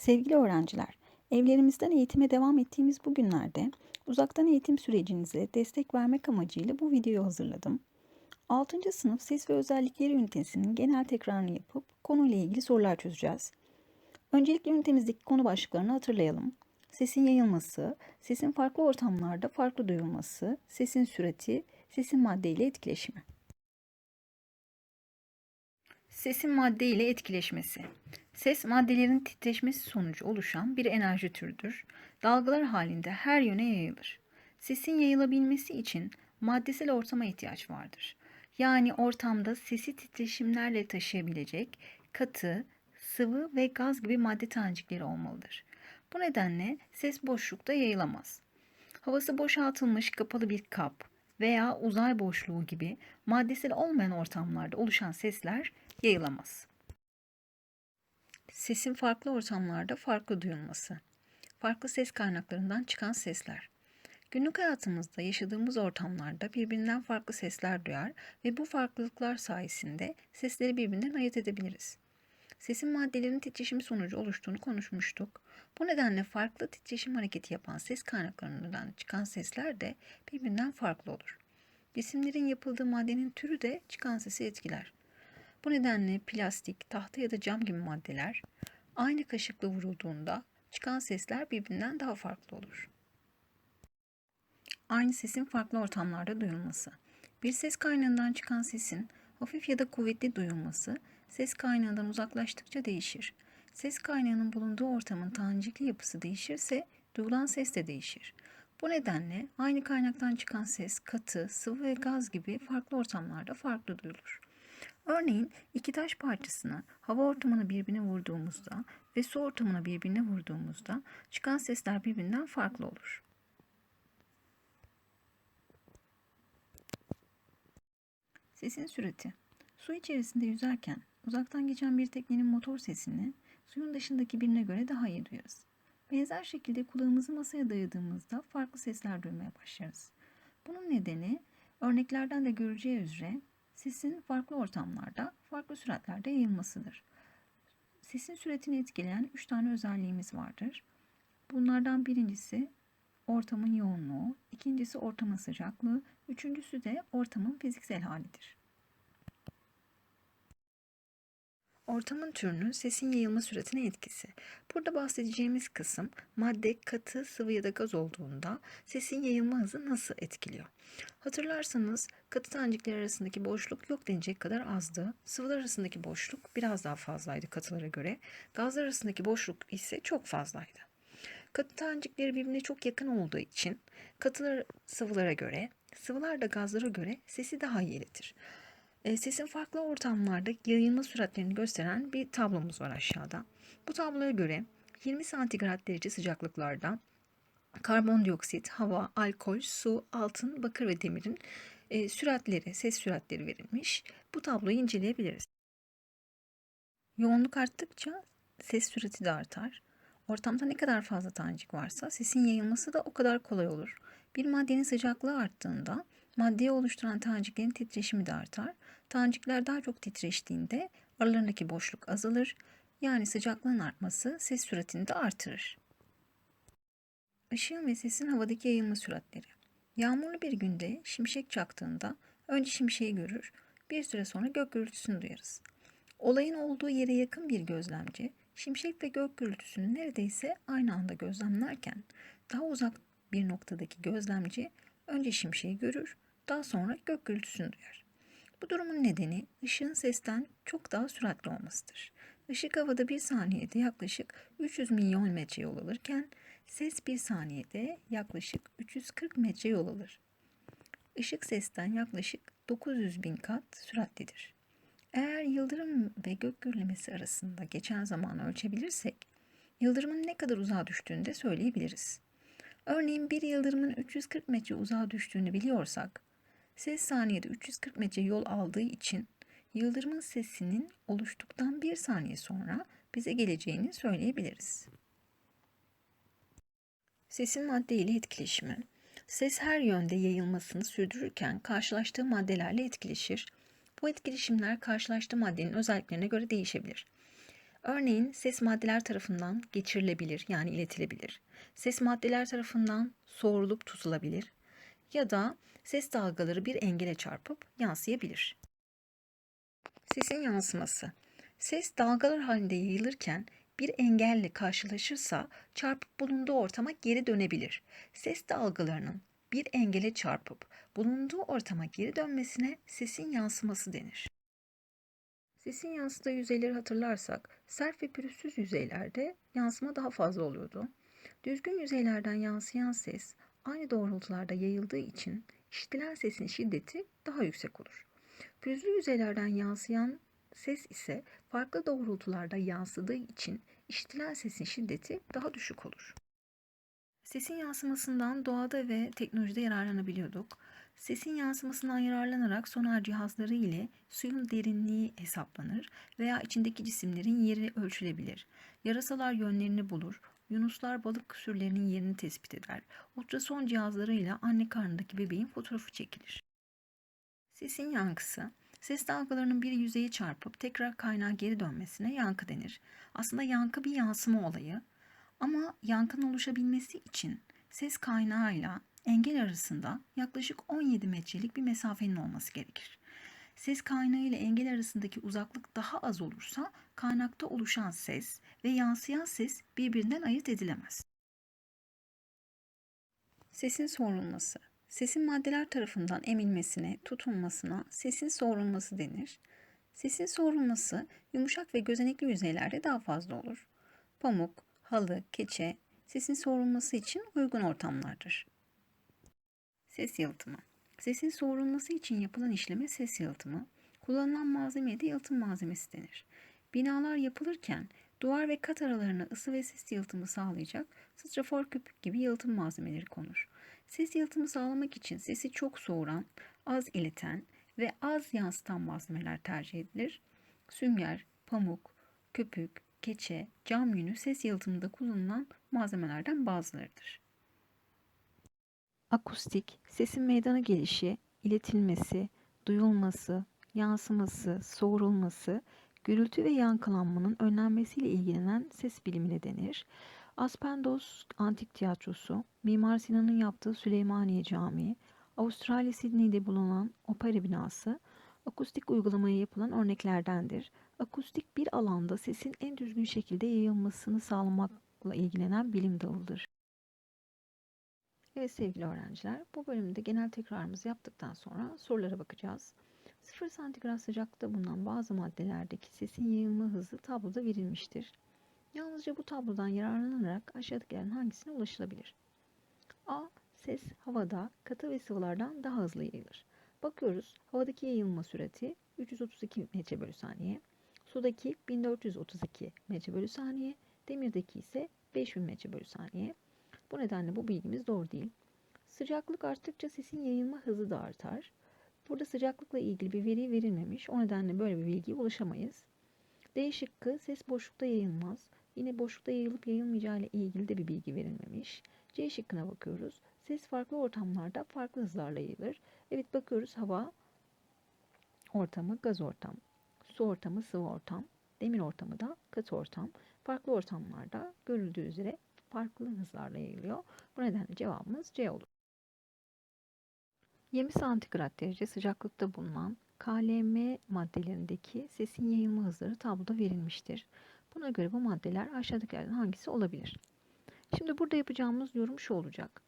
Sevgili öğrenciler, evlerimizden eğitime devam ettiğimiz bu günlerde uzaktan eğitim sürecinize destek vermek amacıyla bu videoyu hazırladım. 6. sınıf ses ve özellikleri ünitesinin genel tekrarını yapıp konuyla ilgili sorular çözeceğiz. Öncelikle ünitemizdeki konu başlıklarını hatırlayalım. Sesin yayılması, sesin farklı ortamlarda farklı duyulması, sesin sürati, sesin madde ile etkileşimi. Sesin madde ile etkileşmesi. Ses maddelerin titreşmesi sonucu oluşan bir enerji türüdür. Dalgalar halinde her yöne yayılır. Sesin yayılabilmesi için maddesel ortama ihtiyaç vardır. Yani ortamda sesi titreşimlerle taşıyabilecek katı, sıvı ve gaz gibi madde tanecikleri olmalıdır. Bu nedenle ses boşlukta yayılamaz. Havası boşaltılmış kapalı bir kap veya uzay boşluğu gibi maddesel olmayan ortamlarda oluşan sesler yayılamaz. Sesin farklı ortamlarda farklı duyulması. Farklı ses kaynaklarından çıkan sesler. Günlük hayatımızda yaşadığımız ortamlarda birbirinden farklı sesler duyar ve bu farklılıklar sayesinde sesleri birbirinden ayırt edebiliriz. Sesin maddelerin titreşimi sonucu oluştuğunu konuşmuştuk. Bu nedenle farklı titreşim hareketi yapan ses kaynaklarından çıkan sesler de birbirinden farklı olur. Cisimlerin yapıldığı maddenin türü de çıkan sesi etkiler. Bu nedenle plastik, tahta ya da cam gibi maddeler aynı kaşıkla vurulduğunda çıkan sesler birbirinden daha farklı olur. Aynı sesin farklı ortamlarda duyulması. Bir ses kaynağından çıkan sesin hafif ya da kuvvetli duyulması ses kaynağından uzaklaştıkça değişir. Ses kaynağının bulunduğu ortamın tanecikli yapısı değişirse duyulan ses de değişir. Bu nedenle aynı kaynaktan çıkan ses katı, sıvı ve gaz gibi farklı ortamlarda farklı duyulur. Örneğin iki taş parçasını hava ortamına birbirine vurduğumuzda ve su ortamına birbirine vurduğumuzda çıkan sesler birbirinden farklı olur. Sesin sürati. Su içerisinde yüzerken uzaktan geçen bir teknenin motor sesini suyun dışındaki birine göre daha iyi duyarız. Benzer şekilde kulağımızı masaya dayadığımızda farklı sesler duymaya başlarız. Bunun nedeni örneklerden de göreceği üzere sesin farklı ortamlarda, farklı süratlerde yayılmasıdır. Sesin süratini etkileyen üç tane özelliğimiz vardır. Bunlardan birincisi ortamın yoğunluğu, ikincisi ortamın sıcaklığı, üçüncüsü de ortamın fiziksel halidir. Ortamın türünün sesin yayılma süratine etkisi. Burada bahsedeceğimiz kısım madde, katı, sıvı ya da gaz olduğunda sesin yayılma hızı nasıl etkiliyor? Hatırlarsanız katı tanecikler arasındaki boşluk yok denecek kadar azdı. Sıvılar arasındaki boşluk biraz daha fazlaydı katılara göre. Gazlar arasındaki boşluk ise çok fazlaydı. Katı tanecikleri birbirine çok yakın olduğu için katılar sıvılara göre, sıvılar da gazlara göre sesi daha iyi iletir. E, sesin farklı ortamlarda yayılma süratlerini gösteren bir tablomuz var aşağıda. Bu tabloya göre 20 santigrat derece sıcaklıklarda karbondioksit, hava, alkol, su, altın, bakır ve demirin e, süratleri, ses süratleri verilmiş. Bu tabloyu inceleyebiliriz. Yoğunluk arttıkça ses sürati de artar. Ortamda ne kadar fazla tanecik varsa sesin yayılması da o kadar kolay olur. Bir maddenin sıcaklığı arttığında maddeyi oluşturan taneciklerin titreşimi de artar. Tanecikler daha çok titreştiğinde aralarındaki boşluk azalır. Yani sıcaklığın artması ses süratini de artırır. Işığın ve sesin havadaki yayılma süratleri. Yağmurlu bir günde şimşek çaktığında önce şimşeği görür, bir süre sonra gök gürültüsünü duyarız. Olayın olduğu yere yakın bir gözlemci, şimşek ve gök gürültüsünü neredeyse aynı anda gözlemlerken, daha uzak bir noktadaki gözlemci önce şimşeği görür, daha sonra gök gürültüsünü duyar. Bu durumun nedeni ışığın sesten çok daha süratli olmasıdır. Işık havada bir saniyede yaklaşık 300 milyon metre yol alırken ses bir saniyede yaklaşık 340 metre yol alır. Işık sesten yaklaşık 900 bin kat süratlidir. Eğer yıldırım ve gök gürlemesi arasında geçen zamanı ölçebilirsek, yıldırımın ne kadar uzağa düştüğünü de söyleyebiliriz. Örneğin bir yıldırımın 340 metre uzağa düştüğünü biliyorsak, ses saniyede 340 metre yol aldığı için yıldırımın sesinin oluştuktan bir saniye sonra bize geleceğini söyleyebiliriz. Sesin madde ile etkileşimi. Ses her yönde yayılmasını sürdürürken karşılaştığı maddelerle etkileşir. Bu etkileşimler karşılaştığı maddenin özelliklerine göre değişebilir. Örneğin ses maddeler tarafından geçirilebilir yani iletilebilir. Ses maddeler tarafından soğurulup tutulabilir ya da ses dalgaları bir engele çarpıp yansıyabilir. Sesin yansıması. Ses dalgalar halinde yayılırken bir engelle karşılaşırsa çarpıp bulunduğu ortama geri dönebilir. Ses dalgalarının bir engele çarpıp bulunduğu ortama geri dönmesine sesin yansıması denir. Sesin yansıdığı yüzeyleri hatırlarsak sert ve pürüzsüz yüzeylerde yansıma daha fazla oluyordu. Düzgün yüzeylerden yansıyan ses aynı doğrultularda yayıldığı için işitilen sesin şiddeti daha yüksek olur. Pürüzlü yüzeylerden yansıyan ses ise farklı doğrultularda yansıdığı için işitilen sesin şiddeti daha düşük olur. Sesin yansımasından doğada ve teknolojide yararlanabiliyorduk. Sesin yansımasından yararlanarak sonar cihazları ile suyun derinliği hesaplanır veya içindeki cisimlerin yeri ölçülebilir. Yarasalar yönlerini bulur, yunuslar balık sürülerinin yerini tespit eder. Ultrason cihazlarıyla anne karnındaki bebeğin fotoğrafı çekilir. Sesin yankısı, ses dalgalarının bir yüzeye çarpıp tekrar kaynağa geri dönmesine yankı denir. Aslında yankı bir yansıma olayı ama yankının oluşabilmesi için ses kaynağıyla engel arasında yaklaşık 17 metrelik bir mesafenin olması gerekir. Ses kaynağı ile engel arasındaki uzaklık daha az olursa kaynakta oluşan ses ve yansıyan ses birbirinden ayırt edilemez. Sesin soğurulması. Sesin maddeler tarafından emilmesine, tutulmasına sesin soğurulması denir. Sesin soğurulması yumuşak ve gözenekli yüzeylerde daha fazla olur. Pamuk, halı, keçe sesin soğurulması için uygun ortamlardır. Ses yalıtımı. Sesin soğurulması için yapılan işleme ses yalıtımı, kullanılan malzemeye de yalıtım malzemesi denir. Binalar yapılırken duvar ve kat aralarına ısı ve ses yalıtımı sağlayacak strafor köpük gibi yalıtım malzemeleri konur. Ses yalıtımı sağlamak için sesi çok soğuran, az ileten ve az yansıtan malzemeler tercih edilir. Sünger, pamuk, köpük, keçe, cam yünü ses yalıtımında kullanılan malzemelerden bazılarıdır. Akustik, sesin meydana gelişi, iletilmesi, duyulması, yansıması, soğurulması, gürültü ve yankılanmanın önlenmesiyle ilgilenen ses bilimine denir. Aspendos Antik Tiyatrosu, Mimar Sinan'ın yaptığı Süleymaniye Camii, Avustralya Sydney'de bulunan opera binası, akustik uygulamaya yapılan örneklerdendir. Akustik bir alanda sesin en düzgün şekilde yayılmasını sağlamakla ilgilenen bilim dalıdır. Evet sevgili öğrenciler, bu bölümde genel tekrarımızı yaptıktan sonra sorulara bakacağız. 0 santigrat sıcaklıkta bulunan bazı maddelerdeki sesin yayılma hızı tabloda verilmiştir. Yalnızca bu tablodan yararlanarak aşağıdakilerin hangisine ulaşılabilir? A. Ses havada katı ve sıvılardan daha hızlı yayılır. Bakıyoruz havadaki yayılma süreti 332 metre bölü saniye, sudaki 1432 metre bölü saniye, demirdeki ise 5000 metre bölü saniye. Bu nedenle bu bilgimiz doğru değil. Sıcaklık arttıkça sesin yayılma hızı da artar. Burada sıcaklıkla ilgili bir veri verilmemiş. O nedenle böyle bir bilgiye ulaşamayız. D şıkkı ses boşlukta yayılmaz. Yine boşlukta yayılıp yayılmayacağı ile ilgili de bir bilgi verilmemiş. C şıkkına bakıyoruz. Ses farklı ortamlarda farklı hızlarla yayılır. Evet bakıyoruz hava ortamı gaz ortam, su ortamı sıvı ortam, demir ortamı da katı ortam. Farklı ortamlarda görüldüğü üzere farklı hızlarla yayılıyor. Bu nedenle cevabımız C olur. 20 santigrat derece sıcaklıkta bulunan KLM maddelerindeki sesin yayılma hızları tabloda verilmiştir. Buna göre bu maddeler aşağıdakilerden hangisi olabilir? Şimdi burada yapacağımız yorum şu olacak.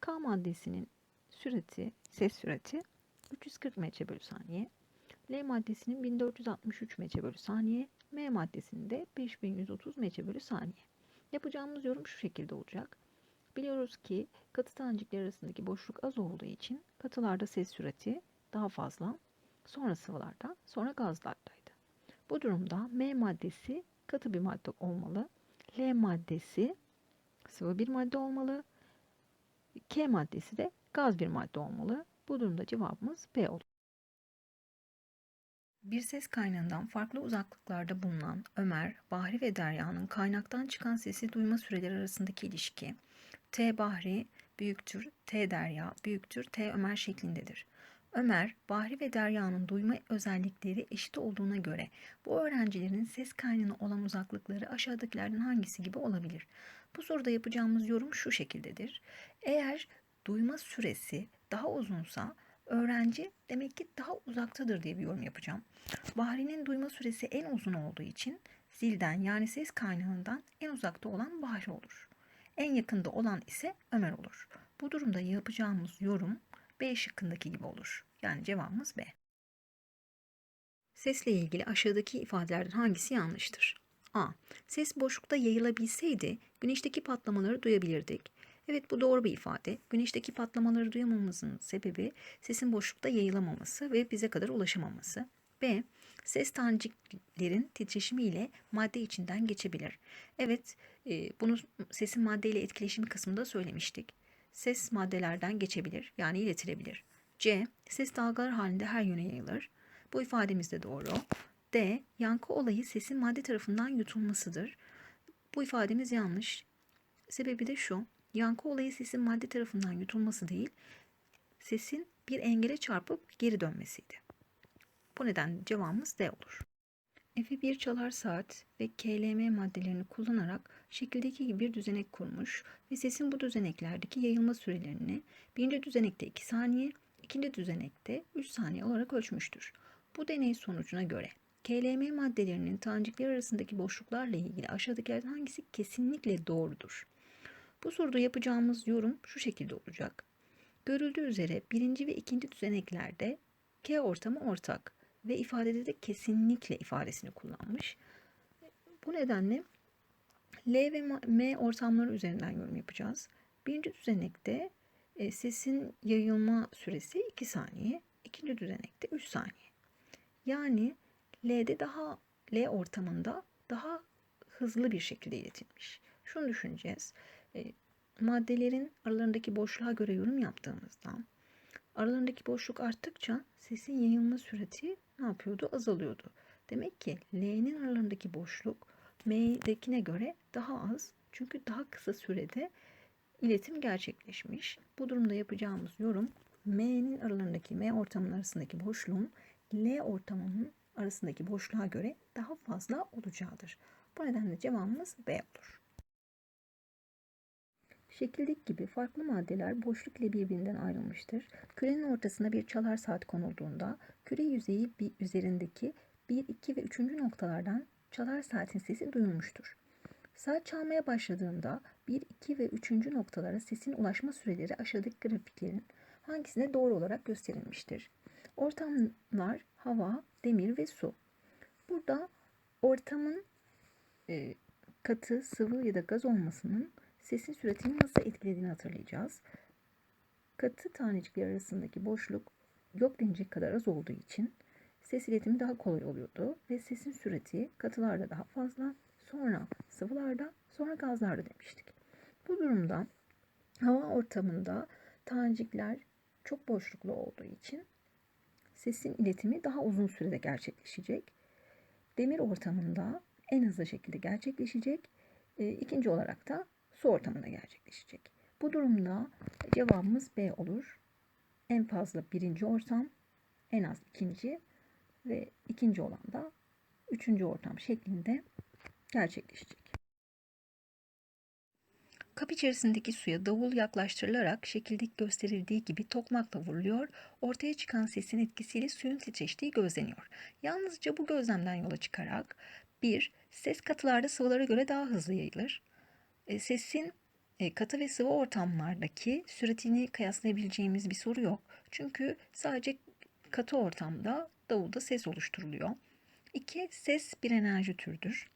K maddesinin süreti, ses süreti 340 metre bölü saniye. L maddesinin 1463 metre bölü saniye. M maddesinin de 5130 metre bölü saniye. Yapacağımız yorum şu şekilde olacak. Biliyoruz ki katı tanecikler arasındaki boşluk az olduğu için katılarda ses süreti daha fazla. Sonra sıvılarda, sonra gazlardaydı. Bu durumda M maddesi katı bir madde olmalı. L maddesi sıvı bir madde olmalı. K maddesi de gaz bir madde olmalı. Bu durumda cevabımız B olur. Bir ses kaynağından farklı uzaklıklarda bulunan Ömer, Bahri ve Derya'nın kaynaktan çıkan sesi duyma süreleri arasındaki ilişki T Bahri büyüktür T Derya büyüktür T Ömer şeklindedir. Ömer, Bahri ve Derya'nın duyma özellikleri eşit olduğuna göre bu öğrencilerin ses kaynağına olan uzaklıkları aşağıdakilerden hangisi gibi olabilir? Bu soruda yapacağımız yorum şu şekildedir. Eğer duyma süresi daha uzunsa öğrenci demek ki daha uzaktadır diye bir yorum yapacağım. Bahri'nin duyma süresi en uzun olduğu için zilden yani ses kaynağından en uzakta olan Bahri olur. En yakında olan ise Ömer olur. Bu durumda yapacağımız yorum B şıkkındaki gibi olur. Yani cevabımız B. Sesle ilgili aşağıdaki ifadelerden hangisi yanlıştır? A. Ses boşlukta yayılabilseydi güneşteki patlamaları duyabilirdik. Evet bu doğru bir ifade. Güneşteki patlamaları duyamamamızın sebebi sesin boşlukta yayılamaması ve bize kadar ulaşamaması. B. Ses taneciklerin titreşimiyle madde içinden geçebilir. Evet e, bunu sesin maddeyle etkileşimi kısmında söylemiştik. Ses maddelerden geçebilir yani iletilebilir. C. Ses dalgalar halinde her yöne yayılır. Bu ifademiz de doğru. D. Yankı olayı sesin madde tarafından yutulmasıdır. Bu ifademiz yanlış. Sebebi de şu. Yankı olayı sesin madde tarafından yutulması değil, sesin bir engele çarpıp geri dönmesiydi. Bu nedenle cevabımız D olur. Efe bir çalar saat ve KLM maddelerini kullanarak şekildeki gibi bir düzenek kurmuş ve sesin bu düzeneklerdeki yayılma sürelerini birinci düzenekte 2 saniye, ikinci düzenekte 3 saniye olarak ölçmüştür. Bu deney sonucuna göre KLM maddelerinin tanecikler arasındaki boşluklarla ilgili aşağıdakilerden hangisi kesinlikle doğrudur? Bu soruda yapacağımız yorum şu şekilde olacak. Görüldüğü üzere birinci ve ikinci düzeneklerde K ortamı ortak ve ifadede de kesinlikle ifadesini kullanmış. Bu nedenle L ve M ortamları üzerinden yorum yapacağız. Birinci düzenekte e, sesin yayılma süresi 2 saniye, ikinci düzenekte 3 saniye. Yani L'de daha L ortamında daha hızlı bir şekilde iletilmiş. Şunu düşüneceğiz. E, maddelerin aralarındaki boşluğa göre yorum yaptığımızda aralarındaki boşluk arttıkça sesin yayılma süreti ne yapıyordu? Azalıyordu. Demek ki L'nin aralarındaki boşluk M'dekine göre daha az. Çünkü daha kısa sürede iletim gerçekleşmiş. Bu durumda yapacağımız yorum M'nin aralarındaki M ortamının arasındaki boşluğun L ortamının arasındaki boşluğa göre daha fazla olacağıdır. Bu nedenle cevabımız B olur. Şekildeki gibi farklı maddeler boşluk ile birbirinden ayrılmıştır. Kürenin ortasına bir çalar saat konulduğunda küre yüzeyi bir üzerindeki 1, 2 ve 3. noktalardan çalar saatin sesi duyulmuştur. Saat çalmaya başladığında 1, 2 ve 3. noktalara sesin ulaşma süreleri aşağıdaki grafiklerin hangisine doğru olarak gösterilmiştir. Ortamlar hava, demir ve su. Burada ortamın e, katı, sıvı ya da gaz olmasının sesin süratini nasıl etkilediğini hatırlayacağız. Katı tanecikler arasındaki boşluk yok denecek kadar az olduğu için ses iletimi daha kolay oluyordu ve sesin sürati katılarda daha fazla, sonra sıvılarda, sonra gazlarda demiştik. Bu durumda hava ortamında tanecikler çok boşluklu olduğu için sesin iletimi daha uzun sürede gerçekleşecek. Demir ortamında en hızlı şekilde gerçekleşecek. E, ikinci olarak da su ortamında gerçekleşecek. Bu durumda cevabımız B olur. En fazla birinci ortam, en az ikinci ve ikinci olan da üçüncü ortam şeklinde gerçekleşecek. Kap içerisindeki suya davul yaklaştırılarak şekildeki gösterildiği gibi tokmakla vuruluyor, ortaya çıkan sesin etkisiyle suyun titreştiği gözleniyor. Yalnızca bu gözlemden yola çıkarak 1. Ses katılarda sıvılara göre daha hızlı yayılır. E, sesin e, katı ve sıvı ortamlardaki süratini kıyaslayabileceğimiz bir soru yok. Çünkü sadece katı ortamda davulda ses oluşturuluyor. 2. Ses bir enerji türüdür.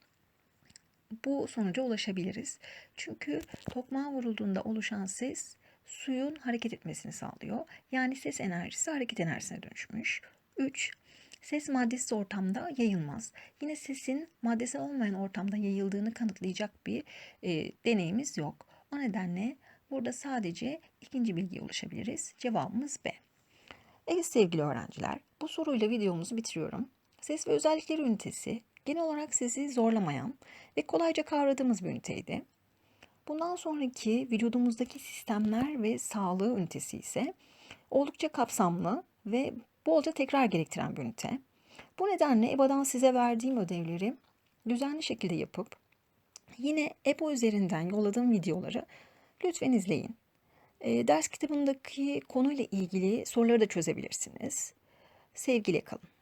Bu sonuca ulaşabiliriz. Çünkü tokmağa vurulduğunda oluşan ses suyun hareket etmesini sağlıyor. Yani ses enerjisi hareket enerjisine dönüşmüş. 3. Ses maddesiz ortamda yayılmaz. Yine sesin maddesel olmayan ortamda yayıldığını kanıtlayacak bir e, deneyimiz yok. O nedenle burada sadece ikinci bilgiye ulaşabiliriz. Cevabımız B. Evet sevgili öğrenciler, bu soruyla videomuzu bitiriyorum. Ses ve özellikleri ünitesi genel olarak sizi zorlamayan ve kolayca kavradığımız bir üniteydi. Bundan sonraki vücudumuzdaki sistemler ve sağlığı ünitesi ise oldukça kapsamlı ve bolca tekrar gerektiren bir ünite. Bu nedenle EBA'dan size verdiğim ödevleri düzenli şekilde yapıp yine EBO üzerinden yolladığım videoları lütfen izleyin. E, ders kitabındaki konuyla ilgili soruları da çözebilirsiniz. Sevgiyle kalın.